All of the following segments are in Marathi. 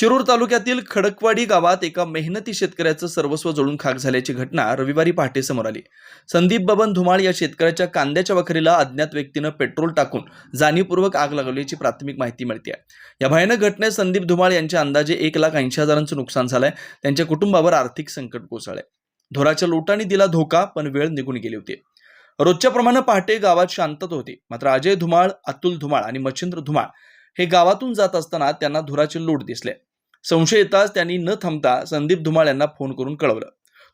शिरूर तालुक्यातील खडकवाडी गावात एका मेहनती शेतकऱ्याचं सर्वस्व जळून खाक झाल्याची घटना रविवारी पहाटे समोर आली. संदीप बबन धुमाळ या शेतकऱ्याच्या कांद्याच्या वखरीला अज्ञात व्यक्तीनं पेट्रोल टाकून जाणीवपूर्वक आग लागवल्याची प्राथमिक माहिती मिळते या भयानक घटनेत संदीप धुमाळ यांच्या अंदाजे एक लाख ऐंशी हजारांचं नुकसान झालंय. त्यांच्या कुटुंबावर आर्थिक संकट कोसळलंय. धोराच्या लोटांनी दिला धोका पण वेळ निघून गेली होती. रोजच्या प्रमाणे पहाटे गावात शांतता होती. मात्र अजय धुमाळ अतुल धुमाळ आणि मच्छिंद्र धुमाळ हे गावातून जात असताना त्यांना धुराचे लोट दिसले. संशय येताच त्यांनी न थांबता संदीप धुमाळ यांना फोन करून कळवलं.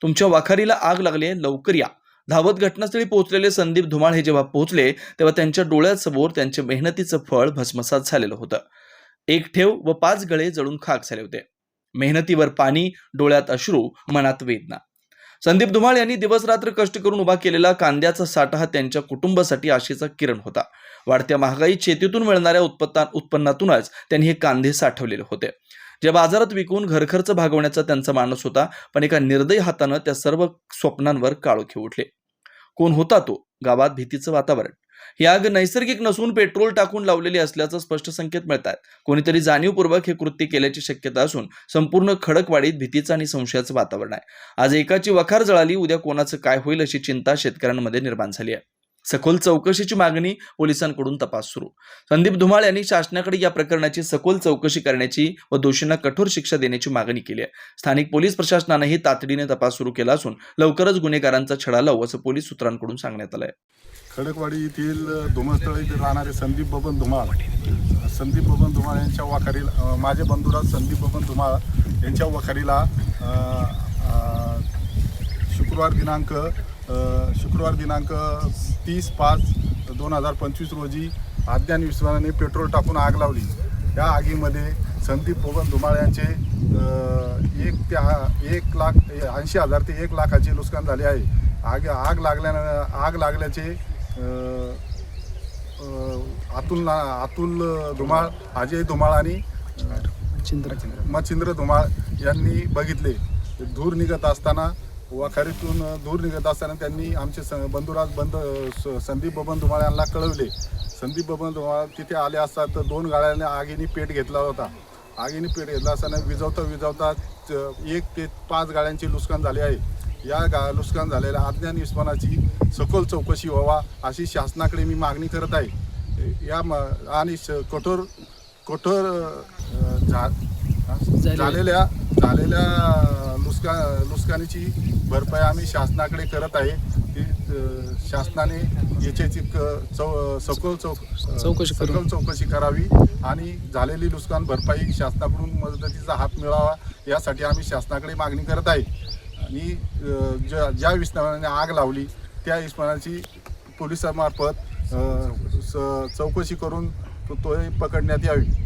तुमच्या वाखारीला आग लागली लवकर या. धावत घटनास्थळी पोहोचलेले संदीप धुमाळ हे जेव्हा पोहोचले तेव्हा त्यांच्या डोळ्यासमोर त्यांच्या मेहनतीचं फळ भस्मसात झालेलं होतं. एक ठेव व पाच गळे जळून खाक झाले होते. मेहनतीवर पाणी डोळ्यात अश्रू मनात वेदना. संदीप धुमाळ यांनी दिवसरात्र कष्ट करून उभा केलेला कांद्याचा साठा हा त्यांच्या कुटुंबासाठी आशेचा किरण होता. वाढत्या महागाई शेतीतून मिळणाऱ्या उत्पत्ता उत्पन्नातूनच त्यांनी हे कांदे साठवलेले होते. जे बाजारात विकून घरखर्च भागवण्याचा त्यांचा मानस होता पण एका निर्दयी हातानं त्या सर्व स्वप्नांवर काळोखे उठले. कोण होता तो? गावात भीतीचं वातावरण. ही आग नैसर्गिक नसून पेट्रोल टाकून लावलेली असल्याचं स्पष्ट संकेत मिळतात कोणीतरी जाणीवपूर्वक हे कृत्य केल्याची शक्यता असून संपूर्ण खडकवाडीत भीतीचं आणि संशयाचं वातावरण आहे. आज एकाची वखार जळाली उद्या कोणाचं काय होईल अशी चिंता शेतकऱ्यांमध्ये निर्माण झाली आहे. सखोल चौकशीची मागणी पोलिसांकडून तपास सुरू. संदीप धुमाळ यांनी शासनाकडे या प्रकरणाची सखोल चौकशी करण्याची व दोषींना कठोर शिक्षा देण्याची मागणी केली आहे. स्थानिक पोलीस प्रशासनानंही तातडीने तपास सुरू केला असून लवकरच गुन्हेगारांचा छडा लावू असं पोलीस सूत्रांकडून सांगण्यात आलंय. खडकवाडी येथील धुमस्थळ येथे राहणारे संदीप बबन धुमाळ संदीप बबन धुमाळ यांच्या वाखारीला माझे बंधुराज संदीप बबन धुमाळ यांच्या वाखारीला शुक्रवार दिनांक शुक्रवार दिनांक तीस पाच दोन हजार पंचवीस रोजी अज्ञान विश्वाने पेट्रोल टाकून आग लावली. या आगीमध्ये संदीप बबन धुमाळ यांचे एक ते एक लाख ऐंशी हजार ते एक लाखाचे नुकसान झाले आहे. आग आग लागल्यानं आग लागल्याचे अतुल अतुल धुमाळ अजय धुमाळ आणि मच्छिंद्र धुमाळ यांनी बघितले. धूर निघत असताना वाखारीतून धूर निघत असताना त्यांनी आमचे स बंधुराज बंद स- संदीप बबन धुमाळ यांना कळवले. संदीप बबन धुमाळ तिथे आले असतात तर दोन गाड्याने आगीने पेट घेतला होता. आगीने पेट घेतला असताना विजवता विजवता एक ते पाच गाड्यांचे नुकसान झाले आहे. या गा नुकसान झालेल्या अज्ञान विस्मानाची सखोल चौकशी व्हावा अशी शासनाकडे मी मागणी करत आहे. या म आणि श- कठोर कठोर झालेल्या झालेल्या नुकसान नुकसानीची भरपाई आम्ही शासनाकडे करत आहे. ती शासनाने याच्याची क- चौ सखोल चौ चौकशी. सखोल चौकशी करावी आणि झालेली नुकसान भरपाई शासनाकडून मदतीचा हात मिळावा यासाठी आम्ही शासनाकडे मागणी करत आहे. आणि ज्या ज्या विस्मानाने आग लावली त्या विस्मानाची पोलिसांमार्फत चौकशी करून तो तोही पकडण्यात यावी.